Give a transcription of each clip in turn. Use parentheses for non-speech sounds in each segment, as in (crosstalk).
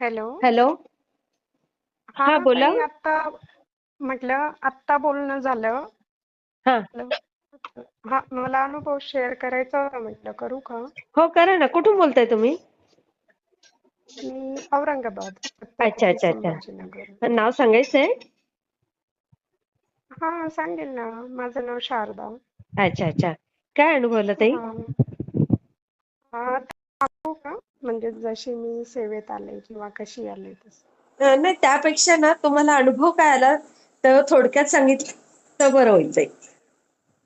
Hello. Hello. हा हा बोला. ताई आता म्हटलं आत्ता बोलणं झालं. हा. हा मला अनुभव शेअर करायचा होता म्हटलं करू का? हो करा ना. कुठून बोलताय तुम्ही? मी औरंगाबाद अच्छा छत्रपती अच्छा. संभाजीनगर. अच्छा नाव सांगायचंय? हा सांगेल ना. माझं नाव शारदा. अच्छा अच्छा. काय अनुभवला ताई? हा. हा सांगू का? म्हणजे जशी मी सेवेत आले किंवा कशी आले तसं. नाही त्यापेक्षा ना तुम्हाला अनुभव काय आला तर थोडक्यात सांगितलं तर बरं होईल ताई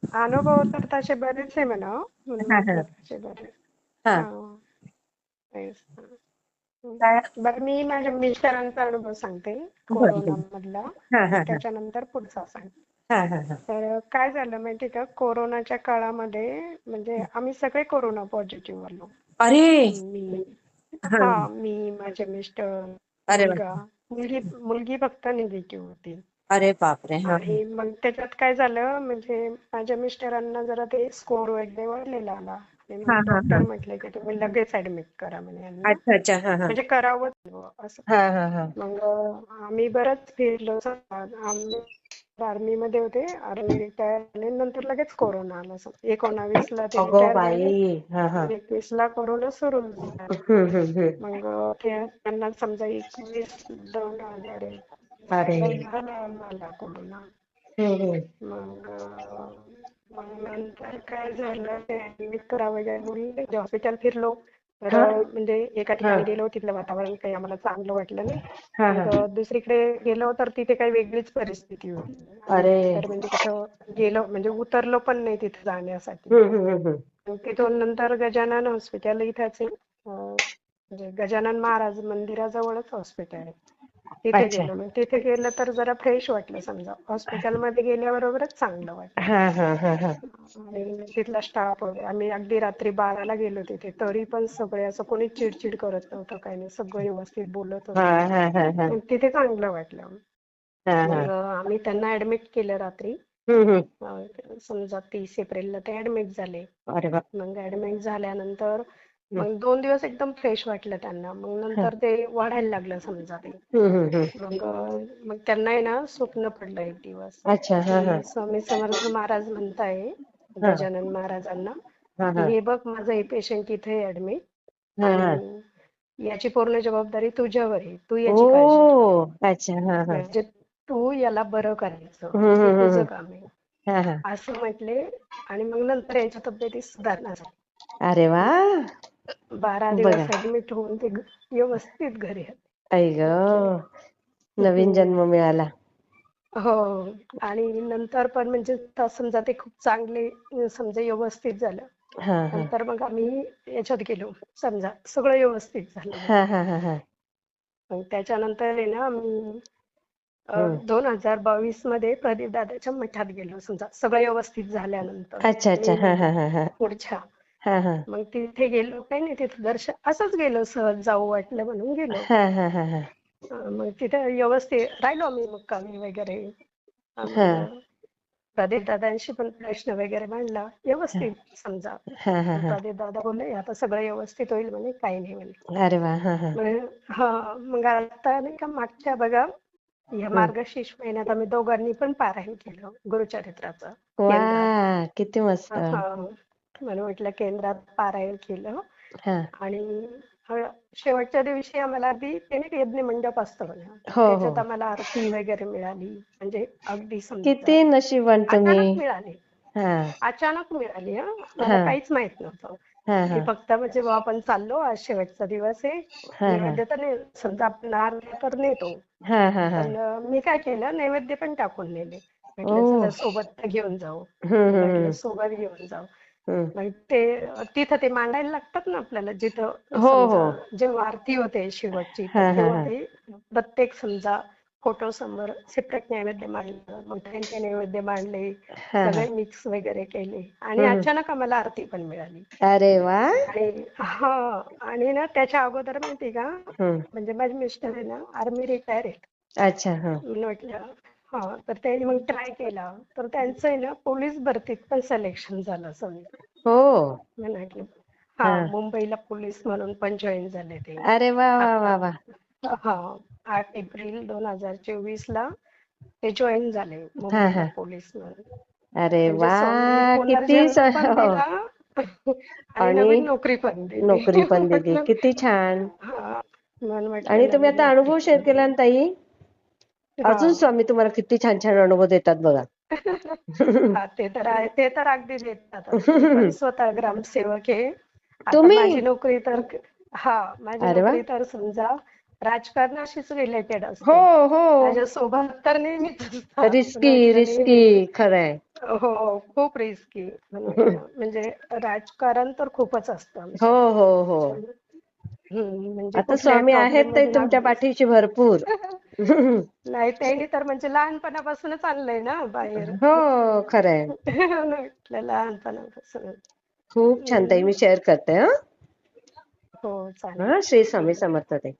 अनुभव तर तसे बरेच आहे म्हणा बरे मी माझ्या मिस्टरांचा अनुभव सांगते कोरोना मधला त्याच्यानंतर पुढचा सांगते. तर काय झालं माहिती का? कोरोनाच्या काळामध्ये म्हणजे आम्ही सगळे कोरोना पॉझिटिव्ह आलो. अरे! मी हा. मी माझे मिस्टर मुलगा मुलगी फक्त निगेटिव्ह होती. अरे बापरे आणि मग त्याच्यात काय झालं? म्हणजे माझ्या मिस्टरांना जरा ते स्कोर वगैरे वाढलेला आला. डॉक्टर म्हटले की तुम्ही लगेच ऍडमिट करा म्हणे म्हणजे करावंच बुवा असं. मग आम्ही बरंच फिरलो. आर्मी मध्ये होते. आर्मी रिटायर झाले नंतर लगेच कोरोना आला. एकोणावीस ला ते एकवीस ला कोरोना सुरू झाला. मग त्यांना समजा एकवीस दोन हजार अरे. झाला मला कोरोना मग मग नंतर काय झालं ते ऍडमिट करा वगैरे बोलले हॉस्पिटल फिरलो. तर म्हणजे एका ठिकाणी गेलो तिथलं वातावरण काही आम्हाला चांगलं वाटलं नाही. मग दुसरीकडे गेलो तर तिथे काही वेगळीच परिस्थिती होती. तर म्हणजे कुठं गेलो म्हणजे उतरलो पण नाही तिथे जाण्यासाठी. तिथून नंतर गजानन हॉस्पिटल इथंच आहे म्हणजे गजानन महाराज मंदिराजवळच हॉस्पिटल आहे. तिथे गेलो मग तिथे गेलं तर जरा फ्रेश वाटलं समजा. हॉस्पिटलमध्ये गेल्याबरोबरच चांगलं वाटलं. हा हा हा हा. आणि तिथला स्टाफ वगैरे आम्ही अगदी रात्री बाराला गेलो तिथे तरी पण सगळे असं कोणी चिडचिड करत नव्हतं काही नाही सगळं व्यवस्थित बोलत होते. हा हा हा तिथे चांगलं वाटलं. मग आम्ही त्यांना ऍडमिट केलं रात्री. समजा तीस एप्रिलला ते ऍडमिट झाले. मग ऍडमिट झाल्यानंतर मग दोन दिवस एकदम फ्रेश वाटलं त्यांना. मग नंतर ते वाढायला लागलं समजा ते. मग मग त्यांना आहे ना स्वप्न पडलं एक दिवस. हा हा. स्वामी समर्थ महाराज म्हणताय गजानन महाराजांना. हा बघ माझं हे पेशंट इथे ऍडमिट याची पूर्ण जबाबदारी तुझ्यावर आहे. तू याची काळजी म्हणजे तू याला बरं करायचं. तुझं काम आहे. असं म्हटले आणि मग नंतर याच्या तब्येतीत सुधारणा झाली. अरे वा! बारा दिवस ऍडमिट होऊन ते व्यवस्थित घरी आले. आई ग नवीन. जन्म मिळाला. हो आणि नंतर पण म्हणजे समजा ते खूप चांगले समजा व्यवस्थित झालं. नंतर मग आम्ही याच्यात गेलो समजा सगळं व्यवस्थित झालं मग. हा हा हा हा. त्याच्यानंतर आहे ना दोन हजार बावीसमध्ये प्रदीप दादाच्या मठात गेलो समजा सगळं व्यवस्थित झाल्यानंतर. अच्छा अच्छा. पुढच्या हा हा. मग तिथे गेलो काही नाही तिथे दर्शन असंच गेलो सहज जाऊ वाटलं म्हणून गेलो. हा हा हा हा. अं, मग तिथे व्यवस्थित राहिलो आम्ही मुक्कामी वगैरे. प्रदीप दादांशी पण प्रश्न वगैरे मांडला. व्यवस्थित समजा. हा हा हा. प्रदीप दादा बोलले आता सगळं व्यवस्थित होईल म्हणे काही नाही म्हणे. अरे वा हा हा. म्हणे हा मग आता नाही का मागच्या बघा या मार्गशीर्ष महिन्यात आम्ही दोघांनी पण पारायण केलं गुरुचरित्राचं वा केंद्रात. किती मस्त. हा. म्हणून म्हटलं केंद्रात पारायण केलं. आणि शेवटच्या दिवशी आम्हाला आधी ते नाही का यज्ञ मंडप असतं हो हो. त्याच्यात आम्हाला आरती वगैरे मिळाली. म्हणजे अगदी किती नशिबवान तुम्ही अचानक मिळाली. अचानक मिळाली हा. मला काहीच माहीत नव्हतं. हा की फक्त म्हणजे आपण चाललो आज शेवटचा दिवस आहे. नैवेद्य तर नाही समजा आपण नारळ तर नेतो. मी काय केलं नैवेद्य पण टाकून नेले. सोबत तर घेऊन जाऊ. सोबत घेऊन जाऊ. ते तिथं ते मांडायला लागतात ना आपल्याला जिथं हो हो. जेव्हा आरती होते शेवटची तेव्हा ते प्रत्येक समजा फोटो समोर सेपरेट नैवेद्य मांडलं मोठ्यांचे नैवेद्य मांडले सगळे मिक्स वगैरे केले. आणि अचानक आम्हाला आरती पण मिळाली. अरे वा. आणि हा आणि ना त्याच्या अगोदर माहिती का म्हणजे माझे मिस्टर आहे ना आर्मी रिटायर आहेत. अच्छा म्हटलं हा तर त्यांनी मग ट्राय केला. तर त्यांचं आहे ना पोलीस भरतीत पण सिलेक्शन झालं समजा हो. मी हा मुंबईला पोलीस म्हणून पण जॉईन झाले ते. अरे वा वा वा वा. हा आठ एप्रिल दोन हजार चोवीस ला ते जॉईन झाले मुंबईला हा. पोलीस म्हणून. अरे म्हणजे वा स्वामींनी किती पुनर्जन्म स- पण हो. दिला. आणि आणि नवीन नोकरी पण दिली. नोकरी पण दिली. म्हटलं (laughs) किती छान. हा म्हणून म्हटलं आणि तुम्ही नवीन आता अनुभव शेअर केला ना ताई? अजून हा. स्वामी तुम्हाला किती छान छान अनुभव देतात बघा. हा ते तर आहे ते तर अगदी पण (laughs) स्वतः ग्रामसेवक आता तुम्ही? माझी नोकरी तर हा माझी नोकरी तर समजा राजकारणाशीच रिलेटेड हो असते. हो माझ्या सोबत तर नेहमीच रिस्की रिस्की खरंय. हो खूप रिस्की म्हणजे राजकारण तर खूपच असतं हो हो हो. म्हणजे आता स्वामी आहेत मधून तुमच्या पाठीशी भरपूर. (laughs) नाही त्यांनी तर म्हणजे लहानपणापासूनच आणलंय ना बाहेर. हो खरंय. (laughs) म्हटलं लहानपणापासून. खूप छान ताई मी शेअर करते हा. हो चालेल. हा श्री स्वामी. समर्थ ताई.